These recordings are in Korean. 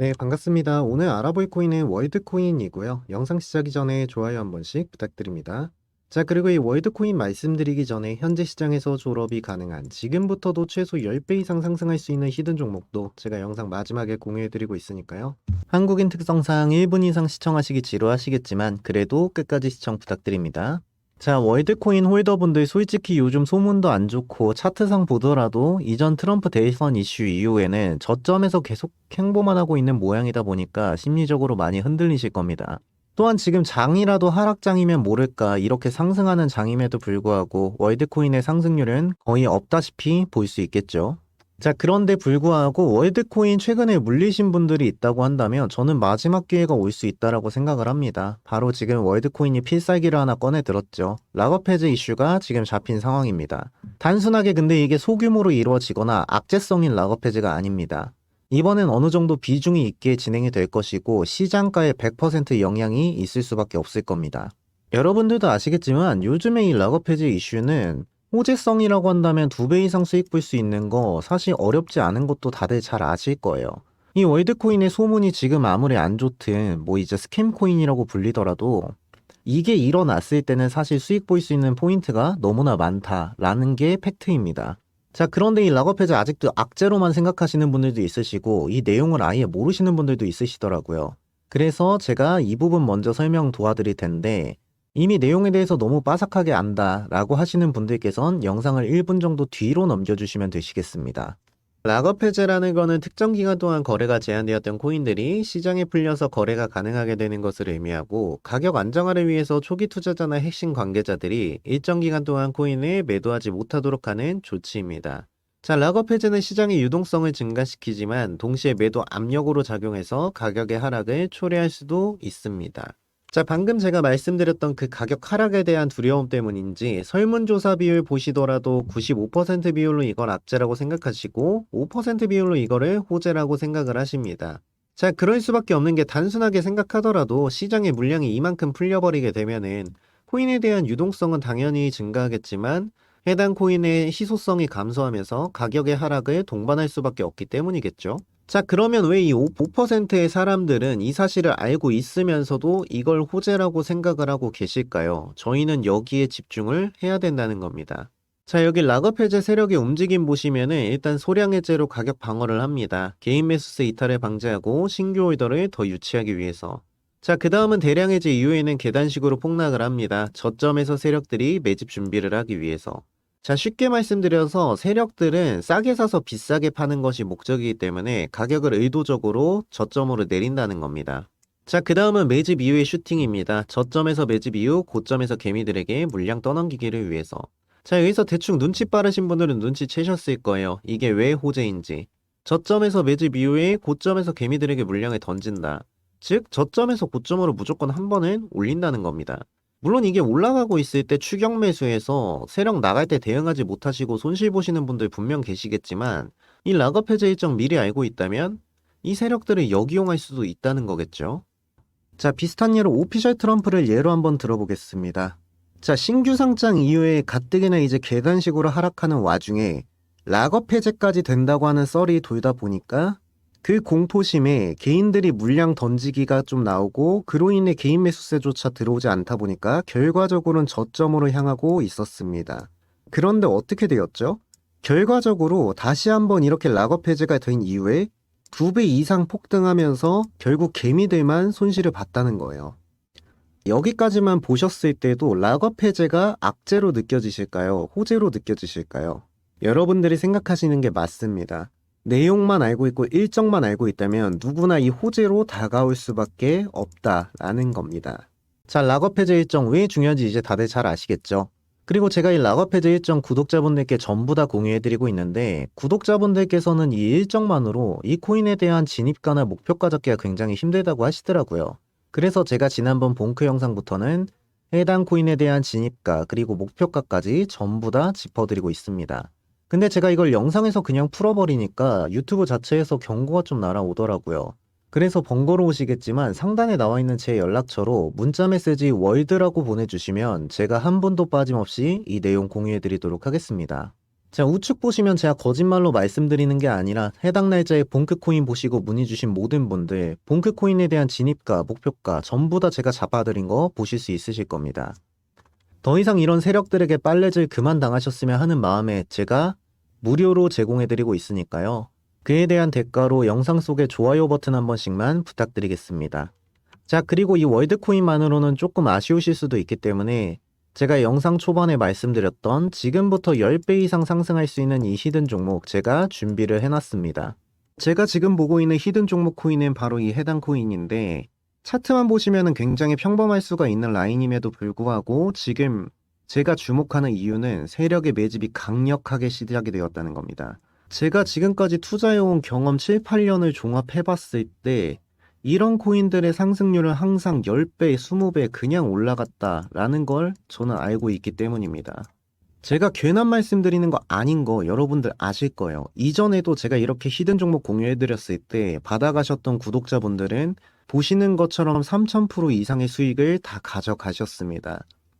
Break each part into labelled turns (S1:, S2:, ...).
S1: 네, 반갑습니다. 오늘 알아볼 코인은 월드코인이고요. 영상 시작이 전에 좋아요 한 번씩 부탁드립니다. 자, 그리고 이 월드코인 말씀드리기 전에 현재 시장에서 졸업이 가능한 지금부터도 최소 10배 이상 상승할 수 있는 히든 종목도 제가 영상 마지막에 공유해드리고 있으니까요. 한국인 특성상 1분 이상 시청하시기 지루하시겠지만 그래도 끝까지 시청 부탁드립니다. 자, 월드코인 홀더분들 솔직히 요즘 소문도 안 좋고 차트상 보더라도 이전 트럼프 대선 이슈 이후에는 저점에서 계속 행보만 하고 있는 모양이다 보니까 심리적으로 많이 흔들리실 겁니다. 또한 지금 장이라도 하락장이면 모를까 이렇게 상승하는 장임에도 불구하고 월드코인의 상승률은 거의 없다시피 볼 수 있겠죠. 자, 그런데 불구하고 월드코인 최근에 물리신 분들이 있다고 한다면 저는 마지막 기회가 올 수 있다라고 생각을 합니다. 바로 지금 월드코인이 필살기를 하나 꺼내 들었죠. 락업 해제 이슈가 지금 잡힌 상황입니다. 단순하게 근데 이게 소규모로 이루어지거나 악재성인 락업 해제가 아닙니다. 이번엔 어느 정도 비중이 있게 진행이 될 것이고 시장가에 100% 영향이 있을 수밖에 없을 겁니다. 여러분들도 아시겠지만 요즘에 이 락업 해제 이슈는 호재성이라고 한다면 두 배 이상 수익 볼 수 있는 거 사실 어렵지 않은 것도 다들 잘 아실 거예요. 이 월드코인의 소문이 지금 아무리 안 좋든 뭐 이제 스캠코인이라고 불리더라도 이게 일어났을 때는 사실 수익 볼 수 있는 포인트가 너무나 많다라는 게 팩트입니다. 자, 그런데 이 락업 해제 아직도 악재로만 생각하시는 분들도 있으시고 이 내용을 아예 모르시는 분들도 있으시더라고요. 그래서 제가 이 부분 먼저 설명 도와드릴 텐데 이미 내용에 대해서 너무 빠삭하게 안다 라고 하시는 분들께선 영상을 1분 정도 뒤로 넘겨주시면 되시겠습니다. 락업 해제라는 거는 특정 기간 동안 거래가 제한되었던 코인들이 시장에 풀려서 거래가 가능하게 되는 것을 의미하고 가격 안정화를 위해서 초기 투자자나 핵심 관계자들이 일정 기간 동안 코인을 매도하지 못하도록 하는 조치입니다. 자, 락업 해제는 시장의 유동성을 증가시키지만 동시에 매도 압력으로 작용해서 가격의 하락을 초래할 수도 있습니다. 자, 방금 제가 말씀드렸던 그 가격 하락에 대한 두려움 때문인지 설문조사 비율 보시더라도 95% 비율로 이걸 악재라고 생각하시고 5% 비율로 이거를 호재라고 생각을 하십니다. 자, 그럴 수밖에 없는 게 단순하게 생각하더라도 시장의 물량이 이만큼 풀려버리게 되면은 코인에 대한 유동성은 당연히 증가하겠지만 해당 코인의 희소성이 감소하면서 가격의 하락을 동반할 수밖에 없기 때문이겠죠. 자, 그러면 왜 이 5%의 사람들은 이 사실을 알고 있으면서도 이걸 호재라고 생각을 하고 계실까요? 저희는 여기에 집중을 해야 된다는 겁니다. 자, 여기 락업 해제 세력의 움직임 보시면은 일단 소량 해제로 가격 방어를 합니다. 개인 매수세 이탈을 방지하고 신규 홀더를 더 유치하기 위해서. 자, 그 다음은 대량 해제 이후에는 계단식으로 폭락을 합니다. 저점에서 세력들이 매집 준비를 하기 위해서. 자, 쉽게 말씀드려서 세력들은 싸게 사서 비싸게 파는 것이 목적이기 때문에 가격을 의도적으로 저점으로 내린다는 겁니다. 자, 그 다음은 매집 이후의 슈팅입니다. 저점에서 매집 이후 고점에서 개미들에게 물량 떠넘기기를 위해서. 자, 여기서 대충 눈치 빠르신 분들은 눈치 채셨을 거예요. 이게 왜 호재인지. 저점에서 매집 이후에 고점에서 개미들에게 물량을 던진다. 즉, 저점에서 고점으로 무조건 한 번은 올린다는 겁니다. 물론 이게 올라가고 있을 때 추격 매수해서 세력 나갈 때 대응하지 못하시고 손실 보시는 분들 분명 계시겠지만 이 락업 해제 일정 미리 알고 있다면 이 세력들을 역이용할 수도 있다는 거겠죠. 자, 비슷한 예로 오피셜 트럼프를 예로 한번 들어보겠습니다. 자, 신규 상장 이후에 가뜩이나 이제 계단식으로 하락하는 와중에 락업 해제까지 된다고 하는 썰이 돌다 보니까 그 공포심에 개인들이 물량 던지기가 좀 나오고 그로 인해 개인 매수세조차 들어오지 않다 보니까 결과적으로는 저점으로 향하고 있었습니다. 그런데 어떻게 되었죠? 결과적으로 다시 한번 이렇게 락업 해제가 된 이후에 두 배 이상 폭등하면서 결국 개미들만 손실을 봤다는 거예요. 여기까지만 보셨을 때도 락업 해제가 악재로 느껴지실까요? 호재로 느껴지실까요? 여러분들이 생각하시는 게 맞습니다. 내용만 알고 있고 일정만 알고 있다면 누구나 이 호재로 다가올 수밖에 없다라는 겁니다. 자, 락업 해제 일정 왜 중요한지 이제 다들 잘 아시겠죠? 그리고 제가 이 락업 해제 일정 구독자분들께 전부 다 공유해드리고 있는데 구독자분들께서는 이 일정만으로 이 코인에 대한 진입가나 목표가 잡기가 굉장히 힘들다고 하시더라고요. 그래서 제가 지난번 본크 영상부터는 해당 코인에 대한 진입가 그리고 목표가까지 전부 다 짚어드리고 있습니다. 근데 제가 이걸 영상에서 그냥 풀어버리니까 유튜브 자체에서 경고가 좀 날아오더라고요. 그래서 번거로우시겠지만 상단에 나와 있는 제 연락처로 문자 메시지 월드라고 보내주시면 제가 한 분도 빠짐없이 이 내용 공유해 드리도록 하겠습니다. 자, 우측 보시면 제가 거짓말로 말씀드리는 게 아니라 해당 날짜에 본크코인 보시고 문의 주신 모든 분들 본크코인에 대한 진입가, 목표가 전부 다 제가 잡아드린 거 보실 수 있으실 겁니다. 더 이상 이런 세력들에게 빨래질 그만 당하셨으면 하는 마음에 제가 무료로 제공해드리고 있으니까요. 그에 대한 대가로 영상 속에 좋아요 버튼 한 번씩만 부탁드리겠습니다. 자, 그리고 이 월드코인만으로는 조금 아쉬우실 수도 있기 때문에 제가 영상 초반에 말씀드렸던 지금부터 10배 이상 상승할 수 있는 이 히든 종목 제가 준비를 해놨습니다. 제가 지금 보고 있는 히든 종목 코인은 바로 이 해당 코인인데 차트만 보시면 굉장히 평범할 수가 있는 라인임에도 불구하고 지금 제가 주목하는 이유는 세력의 매집이 강력하게 시작이 되었다는 겁니다. 제가 지금까지 투자해온 경험 7, 8년을 종합해봤을 때 이런 코인들의 상승률은 항상 10배, 20배 그냥 올라갔다라는 걸 저는 알고 있기 때문입니다. 제가 괜한 말씀드리는 거 아닌 거 여러분들 아실 거예요. 이전에도 제가 이렇게 히든 종목 공유해드렸을 때 받아가셨던 구독자분들은 보시는 것처럼 3000% 이상의 수익을 다 가져가셨습니다.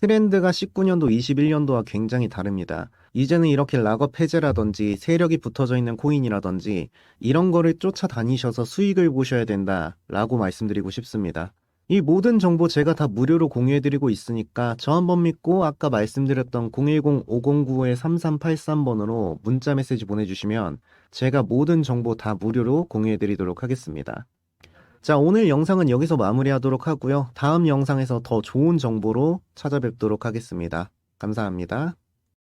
S1: 트렌드가 19년도, 21년도와 굉장히 다릅니다. 이제는 이렇게 락업 해제라든지 세력이 붙어져 있는 코인이라든지 이런 거를 쫓아다니셔서 수익을 보셔야 된다 라고 말씀드리고 싶습니다. 이 모든 정보 제가 다 무료로 공유해드리고 있으니까 저 한번 믿고 아까 말씀드렸던 010-509-3383번으로 문자 메시지 보내주시면 제가 모든 정보 다 무료로 공유해드리도록 하겠습니다. 자, 오늘 영상은 여기서 마무리하도록 하고요. 다음 영상에서 더 좋은 정보로 찾아뵙도록 하겠습니다. 감사합니다.